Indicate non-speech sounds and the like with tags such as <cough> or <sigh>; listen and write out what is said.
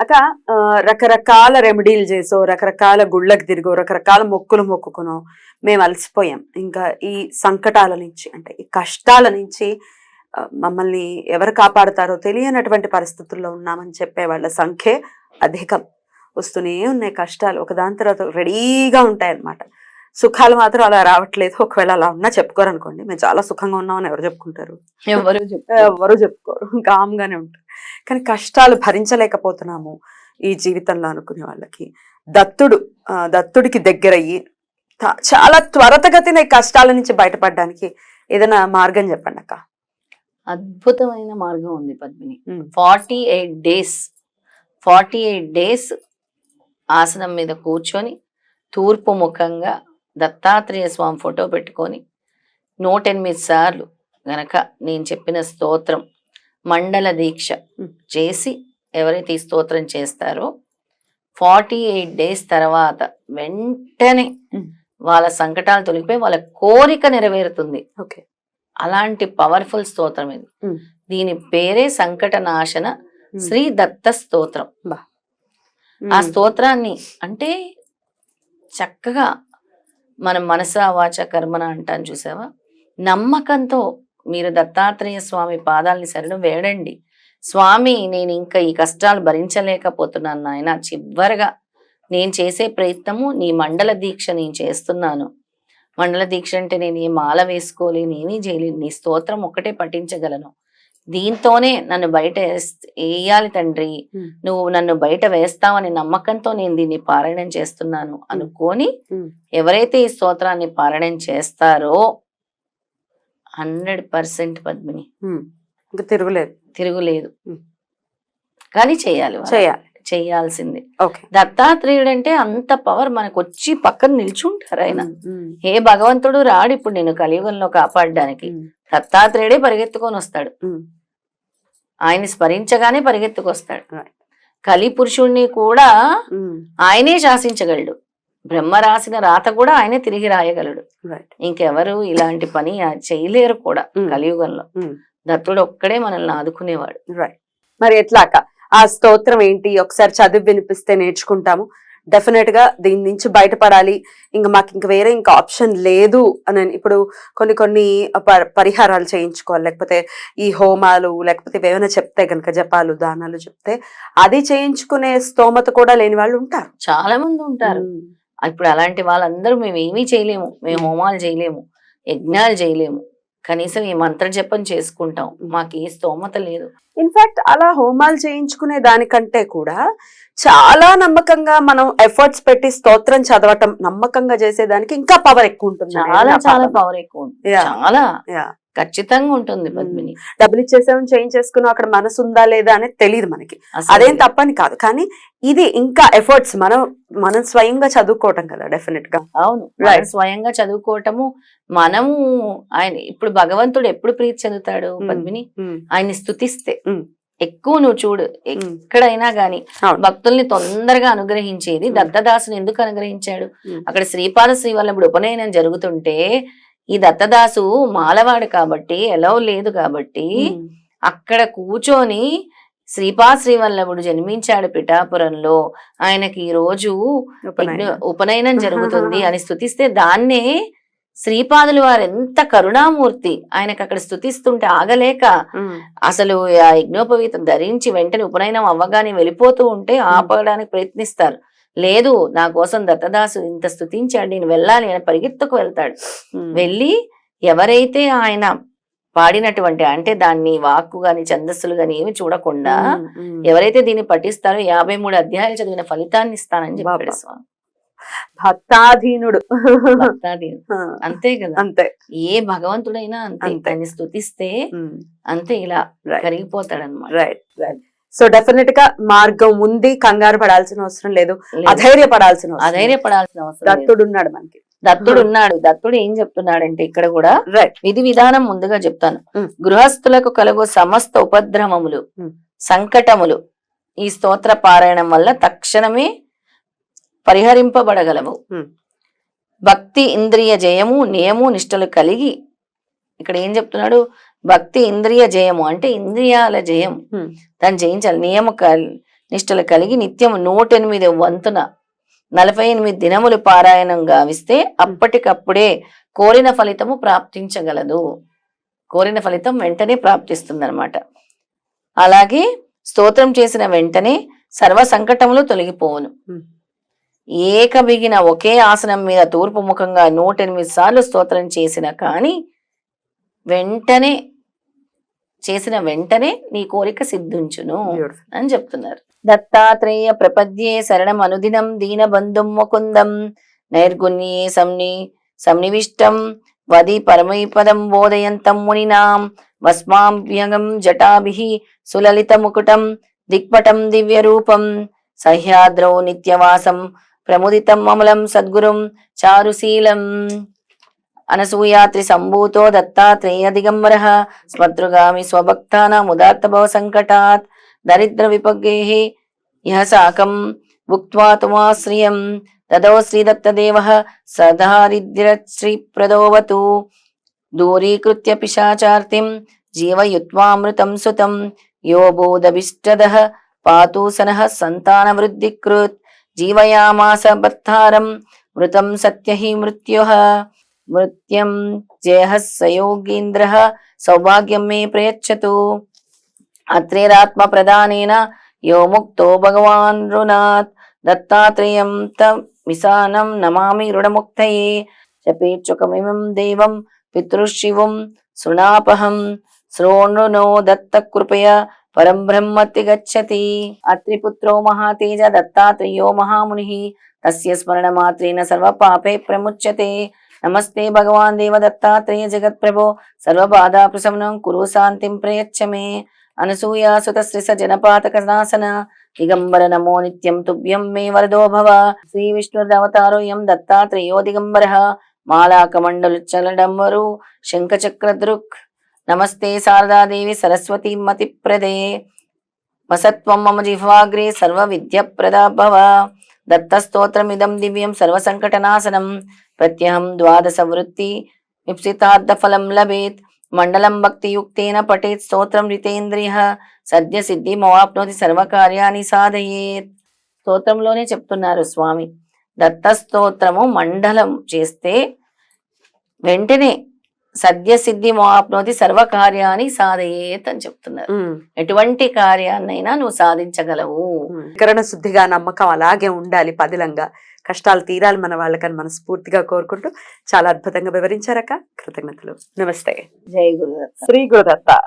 అక్క ఆ, రకరకాల రెమెడీలు చేసో రకరకాల గుళ్ళకి తిరిగో రకరకాల మొక్కులు మొక్కుకునో మేము అలసిపోయాం. ఇంకా ఈ సంకటాల నుంచి అంటే ఈ కష్టాల నుంచి మమ్మల్ని ఎవరు కాపాడుతారో తెలియనటువంటి పరిస్థితుల్లో ఉన్నామని చెప్పే వాళ్ళ సంఖ్య అధికం. వస్తూనే ఉన్నాయి కష్టాలు. ఒకదాని తర్వాత రెడీగా ఉంటాయి అన్నమాట సుఖాలు మాత్రం అలా రావట్లేదు. ఒకవేళ అలా ఉన్నా చెప్పుకోరు అనుకోండి. మేము చాలా సుఖంగా ఉన్నామని ఎవరు చెప్పుకుంటారు? ఎవరు ఎవరు చెప్పుకోరు. కామ్గానే ఉంటారు. కానీ కష్టాలు భరించలేకపోతున్నాము ఈ జీవితంలో అనుకునే వాళ్ళకి. దత్తుడు దత్తుడికి దగ్గరయ్యి చాలా త్వరతగతిన కష్టాల నుంచి బయటపడడానికి ఏదైనా మార్గం చెప్పండి అక్క. అద్భుతమైన మార్గం ఉంది Padmini. Forty eight days forty eight days ఆసనం మీద కూర్చొని తూర్పు ముఖంగా దత్తాత్రేయ స్వామి ఫోటో పెట్టుకొని నూట ఎనిమిది సార్లు గనక నేను చెప్పిన స్తోత్రం మండల దీక్ష. చేసి ఎవరైతే ఈ స్తోత్రం చేస్తారో ఫార్టీ ఎయిట్ డేస్ తర్వాత వెంటనే. వాళ్ళ సంకటాలు తొలగిపోయి వాళ్ళ కోరిక నెరవేరుతుంది. ఓకే. అలాంటి పవర్ఫుల్ స్తోత్రం ఇది. దీని పేరే సంకట నాశన శ్రీ దత్త స్తోత్రం. ఆ స్తోత్రాన్ని అంటే చక్కగా మనం మనస వాచ కర్మన అంటాను చూసావా? నమ్మకంతో మీరు దత్తాత్రేయ స్వామి పాదాలని శరణు వేడండి. స్వామి నేను ఇంకా ఈ కష్టాలు భరించలేకపోతున్నాను నాయన. చివరగా నేను చేసే ప్రయత్నము నీ మండల దీక్ష నేను చేస్తున్నాను. మండల దీక్ష అంటే నేను ఏ మాల వేసుకోలేను ఏమీ చేయలేను నీ స్తోత్రం ఒక్కటే పఠించగలను. దీంతోనే నన్ను బయట వేయాలి తండ్రి. నువ్వు నన్ను బయట వేస్తావని నమ్మకంతో నేను దీన్ని పారాయణం చేస్తున్నాను. అనుకొని. ఎవరైతే ఈ స్తోత్రాన్ని పారాయణం చేస్తారో హండ్రెడ్ పర్సెంట్ పద్మిని ఇంకా తిరుగులేదు తిరుగులేదు. కానీ చేయాలి. చేయాలి చేయాల్సిందే ఓకే దత్తాత్రేయుడు అంటే అంత పవర్ మనకు వచ్చి పక్కన నిల్చుంటారు ఆయన. ఏ భగవంతుడు రాడు ఇప్పుడు నేను కలియుగంలో కాపాడడానికి. దత్తాత్రేయుడే పరిగెత్తుకొని వస్తాడు ఉమ్. ఆయన్ని స్మరించగానే పరిగెత్తుకొస్తాడు. కలి పురుషుణ్ణి కూడా. ఆయనే శాసించగలడు బ్రహ్మ రాసిన రాత కూడా ఆయనే తిరిగి రాయగలడు. రైట్ ఇంకెవరు ఇలాంటి పని చేయలేరు కూడా ఉమ్. కలియుగంలో. ఉమ్. దత్తుడు ఒక్కడే మనల్ని ఆదుకునేవాడు. రైట్ మరి ఎట్లా అక్క ఆ స్తోత్రం ఏంటి? ఒకసారి చదివి వినిపిస్తే నేర్చుకుంటాము. డెఫినెట్గా దీని నుంచి బయటపడాలి. ఇంకా మాకు ఇంక వేరే ఇంకా ఆప్షన్ లేదు అని ఇప్పుడు కొన్ని కొన్ని పరిహారాలు చేయించుకోవాలి. లేకపోతే ఈ హోమాలు లేకపోతే ఏమైనా చెప్తే గనక జపాలు దానాలు చెప్తే అది చేయించుకునే స్తోమత కూడా లేని వాళ్ళు ఉంటారు. చాలా మంది ఉంటారు. ఉమ్. ఇప్పుడు అలాంటి వాళ్ళందరూ మేము ఏమీ చేయలేము మేము. హోమాలు చేయలేము యజ్ఞాలు చేయలేము కనీసం ఈ మంత్ర జపం చేసుకుంటాం. మాకు ఏ స్తోమత లేదు ఇన్ఫాక్ట్ అలా హోమాలు చేయించుకునే దానికంటే కూడా చాలా నమ్మకంగా మనం ఎఫర్ట్స్ పెట్టి స్తోత్రం చదవటం నమ్మకంగా చేసేదానికి ఇంకా పవర్ ఎక్కువ ఉంటుంది చాలా చాలా పవర్ ఎక్కువ ఉంటుంది. చాలా. ఖచ్చితంగా ఉంటుంది పద్మిని. డబ్బులు ఇచ్చేసామని చేయించేసుకున్నాం అక్కడ మనసు ఉందా లేదా అనేది తెలియదు మనకి. అదేం తప్పని కాదు. కానీ ఇది ఇంకా ఎఫర్ట్స్ మనం మనం స్వయంగా చదువుకోవటం కదా డెఫినెట్గా అవును. స్వయంగా చదువుకోవటము మనము ఆయన ఇప్పుడు భగవంతుడు ఎప్పుడు ప్రీతి చెందుతాడు. పద్మిని? ఆయన్ని స్తుతిస్తే. Hmm. ఎక్కువ నువ్వు చూడు ఎక్కడైనా గాని. భక్తుల్ని తొందరగా అనుగ్రహించేది. దత్తదాసుని ఎందుకు అనుగ్రహించాడు. అక్కడ శ్రీపాద శ్రీవల్లభుడు ఉపనయనం జరుగుతుంటే ఈ దత్తదాసు మాలవాడు కాబట్టి ఎలా లేదు కాబట్టి అక్కడ కూర్చొని శ్రీపా శ్రీవల్లభుడు జన్మించాడు పిఠాపురంలో. ఆయనకి ఈ రోజు ఉపనయనం. జరుగుతుంది <laughs> అని స్తుతిస్తే దాన్నే శ్రీపాదులు వారు ఎంత కరుణామూర్తి. ఆయనకు అక్కడ స్తుతిస్తుంటే ఆగలేక అసలు ఆ యజ్ఞోపవీతం ధరించి వెంటనే ఉపనయనం అవ్వగానే వెళ్ళిపోతూ ఉంటే ఆపడానికి ప్రయత్నిస్తారు. లేదు నా కోసం దత్తదాసు ఇంత స్తుతించాడు నేను వెళ్ళాలి అని పరిగెత్తుకు వెళ్తాడు. వెళ్ళి ఎవరైతే ఆయన పాడినటువంటి అంటే దాన్ని వాక్కు గాని ఛందస్సులు గాని ఏమి చూడకుండా ఎవరైతే దీన్ని పఠిస్తారో యాభై మూడు అధ్యాయాలు చదివిన ఫలితాన్ని ఇస్తానని చెప్పాడు. స్వామి. భక్తాధీనుడు. భక్తాది ఆ, అంతే కదా. అంతే. ఏ భగవంతుడైనా అంతే స్తుతిస్తే ఉమ్, అంతే ఇలా. కరిగిపోతాడనమాట రైట్ రైట్ సో డెఫినెట్గా మార్గం ఉంది కంగారు పడాల్సిన అవసరం లేదు. అధైర్యపడాల్సిన. అధైర్యపడాల్సిన అవసరం. దత్తుడు ఉన్నాడు మనకి దత్తుడు ఉన్నాడు దత్తుడు ఏం చెప్తున్నాడంటే ఇక్కడ కూడా విధి విధానం ముందుగా చెప్తాను ఉమ్. గృహస్థులకు కలుగు సమస్త ఉపద్రవములు ఉమ్. సంకటములు ఈ స్తోత్ర పారాయణం వల్ల తక్షణమే పరిహరింపబడగలవు. భక్తి ఇంద్రియ జయము నియము నిష్టలు కలిగి ఇక్కడ ఏం చెప్తున్నాడు? భక్తి ఇంద్రియ జయము. అంటే ఇంద్రియాల జయం. దాన్ని జయించాలి. నియమ నిష్టలు కలిగి నిత్యం నూట ఎనిమిది వంతున నలభై ఎనిమిది దినములు పారాయణం గావిస్తే అప్పటికప్పుడే కోరిన ఫలితము ప్రాప్తించగలదు. కోరిన ఫలితం వెంటనే ప్రాప్తిస్తుంది అలాగే స్తోత్రం చేసిన వెంటనే సర్వ సంకటములు తొలగిపోవును. Hmm. ఏక బిగిన ఒకే ఆసనం మీద తూర్పు ముఖంగా నూట ఎనిమిది సార్లు స్తోత్రం చేసిన కానీ వెంటనే చేసిన వెంటనే నీ కోరిక సిద్ధించును. అని చెప్తున్నారు దత్తాత్రేయ ప్రపద్యే శరణం అనుదినం దీనబంధుం ముకుందం నైర్గుణ్యే సంని సంనివిష్టం వది పరమైపదం బోధయంతం మునినాం వస్మాభ్యగం జటాభిః సులలిత ముకుటం దిక్పటం దివ్యరూపం సహ్యాద్రౌ నిత్యవాసం ప్రముదితం అమలం సద్గురుం చారుశీలం అనసూయాత్రి సంభూతో దత్తాత్రేయ దిగంబర స్మతృగామి స్వభక్తానాముదాత్తభవ సంకటాత్ దరిద్ర విపగేః యః సాకం భుక్వా తుమాశ్రియం తదో శ్రీదత్తదేవ సదారిద్రశ్రీప్రదోవతు దూరీకృత్య పిశాచార్తిం జీవయుత్వామృతం సుతం యో బోధభిష్టద పాతు సనః సంతానవృద్ధికృత్ జీవయామాస భర్తారం మృతం సత్యహి మృత్యు మృత్యం జయః సయోగీంద్ర సౌభాగ్యం మే ప్రయచ్చతు అత్రేరాత్మ ప్రధానేన యో ముక్తో భగవాన్ రుణాత్ దత్తాత్రేయం మిసానం నమామి రుణముక్తయే చపేచ్చుకమిమం దేవం పితృశివం శృణాపహం శ్రోణృనో దత్త కృపయ పరం బ్రహ్మతి గచ్చతి అత్రిపుత్రో మహాతేజ దత్తాత్రేయో మహాముని తస్య స్మరణ మాత్రేణ సర్వ పాపే ప్రముచ్యతే నమస్తే భగవాన్ దేవ దత్తాత్రేయ జగత్ప్రభో సర్వబాధా ప్రశమనం కురు శాంతిం ప్రయచ్చ మే అనసూయ శ్రీస జనపాతక నాశన. దిగంబర నమో నిత్యం తుభ్యం మే వరదో భవ. శ్రీ విష్ణుర్దవతారోయం దత్తాత్రేయో దిగంబర. మాలాకమండలు చలడంబరు శంఖచక్ర నమస్తే శారదాదేవి సరస్వతి మతిప్రదే. వసత్వం మమ జిహ్వాగ్రే సర్వ విద్య ప్రదా భవ. దత్తస్తోత్రమిదం దివ్యం సర్వసంకటనాశనం. ప్రత్యహం ద్వాదశ వృత్తి విప్సితార్థ ఫలం లభేత్. మండలం భక్తియుక్తేన పఠేత్ స్తోత్రం రితేంద్రియ సద్య సిద్ధి మవాప్నోతి సర్వకార్యాన్ని సాధయేత్. స్తోత్రంలోనే చెప్తున్నారు స్వామి. దత్త స్తోత్రము మండలం చేస్తే వెంటనే సద్య సిద్ధి మవాప్నోతి సర్వకార్యాన్ని సాధయేత్ అని చెప్తున్నారు ఎటువంటి కార్యాన్నైనా నువ్వు సాధించగలవు. కరణ శుద్ధిగా నమ్మకం అలాగే ఉండాలి పదిలంగా. కష్టాలు తీరాలి మన వాళ్ళకని మనస్ఫూర్తిగా కోరుకుంటూ చాలా అద్భుతంగా వివరించారక్క. కృతజ్ఞతలు. నమస్తే. జై గురుదత్త. శ్రీ గురుదత్త.